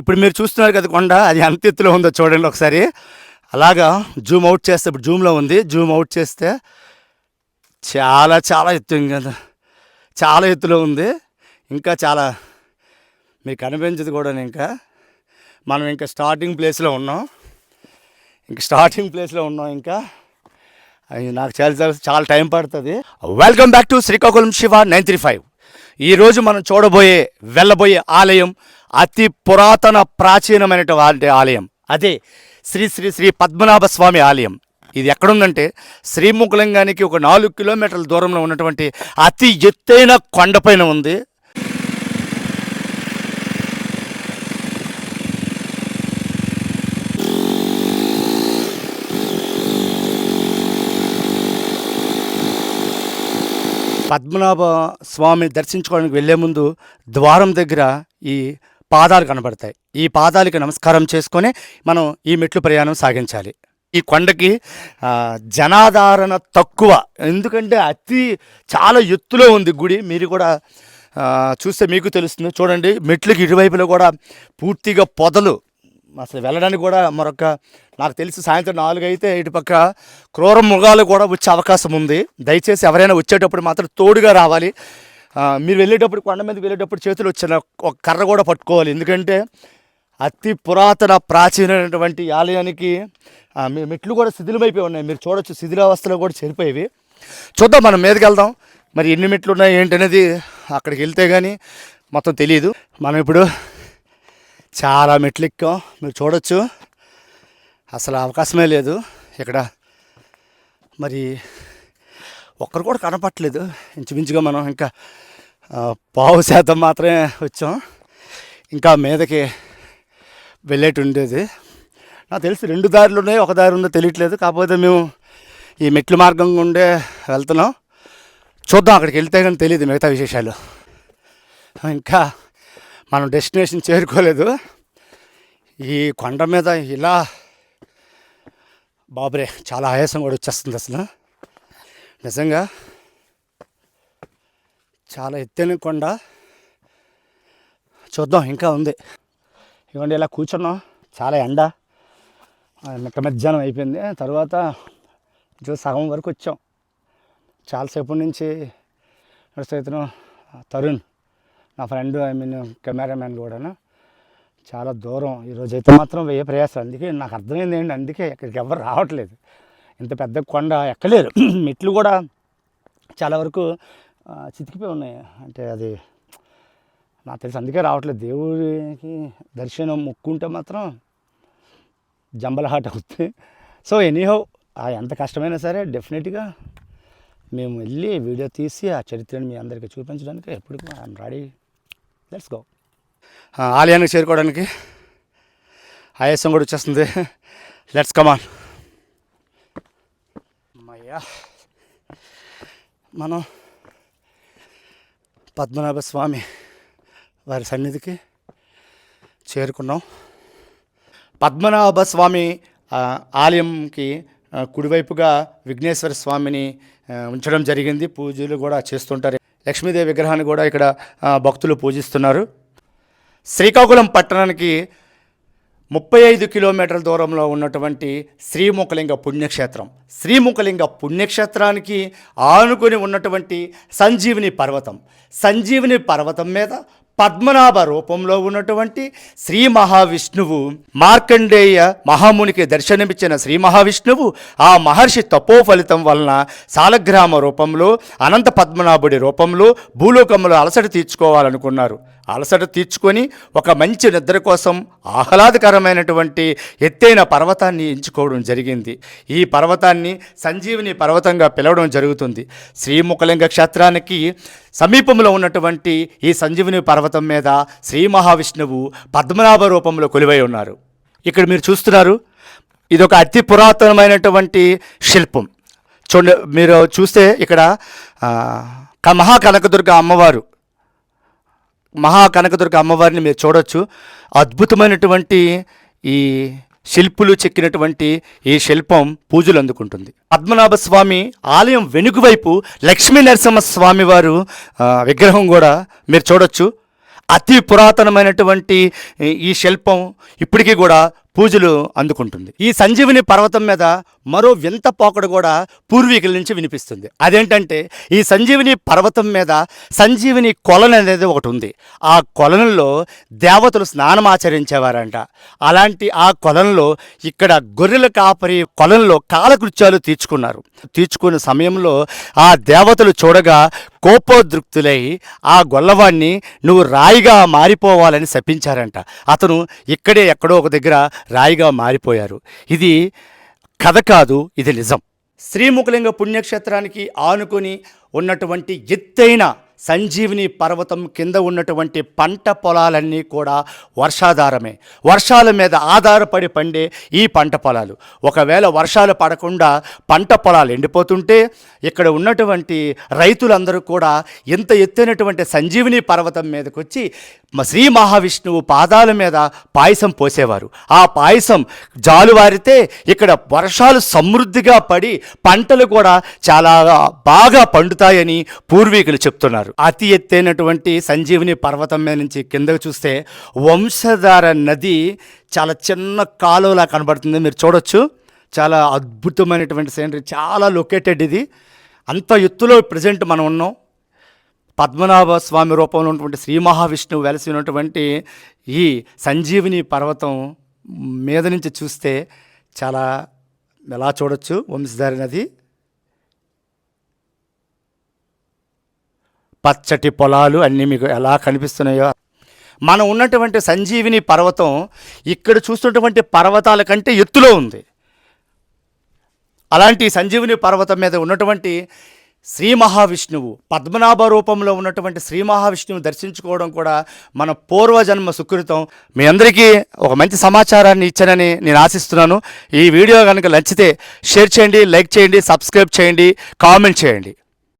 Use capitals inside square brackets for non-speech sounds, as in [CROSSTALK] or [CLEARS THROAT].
ఇప్పుడు మీరు చూస్తున్నారు కదా కొండ అది ఎంత ఎత్తులో ఉందో చూడండి ఒకసారి. అలాగా జూమ్ అవుట్ చేస్తే ఇప్పుడు జూమ్లో ఉంది. జూమ్ అవుట్ చేస్తే చాలా చాలా ఎత్తు ఇంకా చాలా ఎత్తులో ఉంది. ఇంకా చాలా మీకు కనిపించదు కూడా ఇంకా. మనం ఇంకా స్టార్టింగ్ ప్లేస్లో ఉన్నాం. ఇంకా స్టార్టింగ్ ప్లేస్లో ఉన్నాం ఇంకా. అది నాకు చాలా చాలా చాలా టైం పడుతుంది. Welcome back to Srikakulam Siva nine three five. ఈరోజు మనం చూడబోయే వెళ్ళబోయే ఆలయం అతి పురాతన ప్రాచీనమైనటువంటి ఆలయం. అదే శ్రీ శ్రీ శ్రీ పద్మనాభ స్వామి ఆలయం. ఇది ఎక్కడుందంటే శ్రీముఖలింగానికి ఒక నాలుగు కిలోమీటర్ల దూరంలో ఉన్నటువంటి అతి ఎత్తైన కొండపైన ఉంది. పద్మనాభ స్వామి దర్శించుకోవడానికి వెళ్ళే ముందు ద్వారం దగ్గర ఈ పాదాలు కనబడతాయి. ఈ పాదాలకి నమస్కారం చేసుకొని మనం ఈ మెట్లు ప్రయాణం సాగించాలి. ఈ కొండకి జనాధారణ తక్కువ. ఎందుకంటే అతి చాలా ఎత్తులో ఉంది గుడి. మీరు కూడా చూస్తే మీకు తెలుస్తుంది. చూడండి మెట్లకి ఇరువైపులో కూడా పూర్తిగా పొదలు. అసలు వెళ్ళడానికి కూడా మరొక నాకు తెలిసి సాయంత్రం నాలుగు అయితే ఇటుపక్క క్రూర మృగాలు కూడా వచ్చే అవకాశం ఉంది. దయచేసి ఎవరైనా వచ్చేటప్పుడు మాత్రం తోడుగా రావాలి. మీరు వెళ్ళేటప్పుడు కొండ మీదకి వెళ్ళేటప్పుడు చేతులు వచ్చిన ఒక కర్ర కూడా పట్టుకోవాలి. ఎందుకంటే అతి పురాతన ప్రాచీనమైనటువంటి ఆలయానికి మీ మెట్లు కూడా శిథిలమైపోయి ఉన్నాయి. మీరు చూడొచ్చు శిథిలావస్థలో కూడా చెరిపోయేవి చూద్దాం మనం మీదకి వెళ్దాం. మరి ఎన్ని మెట్లు ఉన్నాయి ఏంటనేది అక్కడికి వెళ్తే కానీ మొత్తం తెలియదు. మనం ఇప్పుడు చాలా మెట్లు ఎక్కాం మీరు చూడొచ్చు. అసలు అవకాశమే లేదు ఇక్కడ. మరి ఒక్కరు కూడా కనపట్లేదు ఇంచుమించుగా మనం ఇంకా పావు శాతం మాత్రమే వచ్చాం. ఇంకా మీదకి వెళ్ళేటి ఉండేది. నాకు తెలిసి రెండు దారులు ఉన్నాయి. ఒక దారి ఉందో తెలియట్లేదు. కాకపోతే మేము ఈ మెట్లు మార్గం గుండే వెళ్తున్నాం. చూద్దాం అక్కడికి వెళ్తే కానీ తెలియదు మిగతా విశేషాలు. ఇంకా మనం డెస్టినేషన్ చేరుకోలేదు. ఈ కొండ మీద ఇలా బాబరే చాలా ఆయాసం కూడా వచ్చేస్తుంది అసలు. నిజంగా చాలా ఎత్తైన కొండ. చూద్దాం ఇంకా ఉంది. ఇవ్వండి ఇలా కూర్చున్నాం. చాలా ఎండ. ఆ, మధ్యాహ్నం అయిపోయింది. తర్వాత సగం వరకు వచ్చాం. చాలాసేపు నుంచి నడుస్తున్నాం తరుణ్. నా ఫ్రెండ్ ఐ మీన్ కెమెరామ్యాన్ కూడాను. చాలా దూరం. ఈరోజు అయితే మాత్రం వెయ్యి ప్రయాసం. అందుకే నాకు అర్థమైంది ఏంటి? అందుకే ఇక్కడికి ఎవరు రావట్లేదు. ఇంత పెద్ద కొండ ఎక్కలేరు [CLEARS THROAT] మెట్లు కూడా చాలా వరకు చితికిపోయి ఉన్నాయి. అంటే అది నాకు తెలిసి అందుకే రావట్లేదు. దేవుడికి దర్శనం మొక్కుంటే మాత్రం జంబలహాట్ అవుతుంది. సో ఎనీహౌ ఎంత కష్టమైనా సరే డెఫినెట్గా మేము వెళ్ళి వీడియో తీసి ఆ చరిత్రను మీ అందరికీ చూపించడానికి ఎప్పుడు ఐఎమ్ రెడీ. లెట్స్ గో ఆలయానికి చేరుకోవడానికి ఆయాసం కూడా వచ్చేస్తుంది. లెట్స్ కమాన్ అమ్మయ్యా. మనం పద్మనాభ స్వామి వారి సన్నిధికి చేరుకున్నాం. పద్మనాభ స్వామి ఆలయంకి కుడివైపుగా విఘ్నేశ్వర స్వామిని ఉంచడం జరిగింది. పూజలు కూడా చేస్తుంటారు. లక్ష్మీదేవి విగ్రహాన్ని కూడా ఇక్కడ భక్తులు పూజిస్తున్నారు. శ్రీకాకుళం పట్టణానికి ముప్పై ఐదు కిలోమీటర్ల దూరంలో ఉన్నటువంటి శ్రీముఖలింగ పుణ్యక్షేత్రం. శ్రీముఖలింగ పుణ్యక్షేత్రానికి ఆనుకొని ఉన్నటువంటి సంజీవిని పర్వతం. సంజీవిని పర్వతం మీద పద్మనాభ రూపంలో ఉన్నటువంటి శ్రీ మహావిష్ణువు మార్కండేయ మహామునికి దర్శనమిచ్చిన శ్రీ మహావిష్ణువు ఆ మహర్షి తపో ఫలితం వలన సాలగ్రామ రూపంలో అనంత పద్మనాభుడి రూపంలో భూలోకంలో అలసట తీర్చుకోవాలనుకున్నారు. అలసట తీర్చుకొని ఒక మంచి నిద్ర కోసం ఆహ్లాదకరమైనటువంటి ఎత్తైన పర్వతాన్ని ఎంచుకోవడం జరిగింది. ఈ పర్వతాన్ని సంజీవిని పర్వతంగా పిలవడం జరుగుతుంది. శ్రీముఖలింగ క్షేత్రానికి సమీపంలో ఉన్నటువంటి ఈ సంజీవిని పర్వతం మీద శ్రీ మహావిష్ణువు పద్మనాభ రూపంలో కొలువై ఉన్నారు. ఇక్కడ మీరు చూస్తున్నారు ఇది ఒక అతి పురాతనమైనటువంటి శిల్పం. చూడండి మీరు చూస్తే ఇక్కడ మహాకనకదుర్గ అమ్మవారు మహా కనకదుర్గ అమ్మవారిని మీరు చూడొచ్చు. అద్భుతమైనటువంటి ఈ శిల్పులు చెక్కినటువంటి ఈ శిల్పం పూజలు అందుకుంటుంది. పద్మనాభ స్వామి ఆలయం వెనుకవైపు లక్ష్మీ నరసింహ స్వామి వారు విగ్రహం కూడా మీరు చూడొచ్చు. అతి పురాతనమైనటువంటి ఈ శిల్పం ఇప్పటికీ కూడా పూజలు అందుకుంటుంది. ఈ సంజీవిని పర్వతం మీద మరో వింత పోకడు కూడా పూర్వీకుల నుంచి వినిపిస్తుంది. అదేంటంటే ఈ సంజీవిని పర్వతం మీద సంజీవిని కొలను అనేది ఒకటి ఉంది. ఆ కొలనులో దేవతలు స్నానం ఆచరించేవారంట. అలాంటి ఆ కొలంలో ఇక్కడ గొర్రెల కాపరి కొలంలో కాలకృత్యాలు తీర్చుకున్నారు. తీర్చుకున్న సమయంలో ఆ దేవతలు చూడగా కోపోద్రుక్తులై ఆ గొల్లవాణ్ణి నువ్వు రాయిగా మారిపోవాలని శపించారంట. అతను ఇక్కడే ఎక్కడో ఒక దగ్గర రాయిగా మారిపోయారు. ఇది కథ కాదు ఇది నిజం. శ్రీముఖలింగ పుణ్యక్షేత్రానికి ఆనుకొని ఉన్నటువంటి ఎత్తైన సంజీవిని పర్వతం కింద ఉన్నటువంటి పంట పొలాలన్నీ కూడా వర్షాధారమే. వర్షాల మీద ఆధారపడి పండే ఈ పంట పొలాలు. ఒకవేళ వర్షాలు పడకుండా పంట పొలాలు ఎండిపోతుంటే ఇక్కడ ఉన్నటువంటి రైతులందరూ కూడా ఇంత ఎత్తైనటువంటి సంజీవిని పర్వతం మీదకి వచ్చి శ్రీ మహావిష్ణువు పాదాల మీద పాయసం పోసేవారు. ఆ పాయసం జాలువారితే ఇక్కడ వర్షాలు సమృద్ధిగా పడి పంటలు కూడా చాలా బాగా పండుతాయని పూర్వీకులు చెప్తున్నారు. అతి ఎత్తైనటువంటి సంజీవిని పర్వతం మీద నుంచి కిందకు చూస్తే వంశధార నది చాలా చిన్న కాలువలా కనబడుతుంది. మీరు చూడొచ్చు. చాలా అద్భుతమైనటువంటి సీనరీ చాలా లొకేటెడ్ ఇది. అంత ఎత్తులో ప్రజెంట్ మనం ఉన్నాం. పద్మనాభ స్వామి రూపంలో ఉన్నటువంటి శ్రీ మహావిష్ణువు వెలసి ఉన్నటువంటి ఈ సంజీవిని పర్వతం మీద నుంచి చూస్తే చాలా ఎలా చూడొచ్చు? వంశధారి నది. పచ్చటి పొలాలు అన్నీ మీకు ఎలా కనిపిస్తున్నాయో. మనం ఉన్నటువంటి సంజీవిని పర్వతం ఇక్కడ చూస్తున్నటువంటి పర్వతాల కంటే ఎత్తులో ఉంది. అలాంటి సంజీవుని పర్వతం మీద ఉన్నటువంటి శ్రీ మహావిష్ణువు పద్మనాభ రూపంలో ఉన్నటువంటి శ్రీ మహావిష్ణువు దర్శించుకోవడం కూడా మన పూర్వజన్మ సుకృతం. మీ అందరికీ ఒక మంచి సమాచారాన్ని ఇచ్చానని నేను ఆశిస్తున్నాను. ఈ వీడియో కనుక నచ్చితే షేర్ చేయండి లైక్ చేయండి సబ్స్క్రైబ్ చేయండి కామెంట్ చేయండి.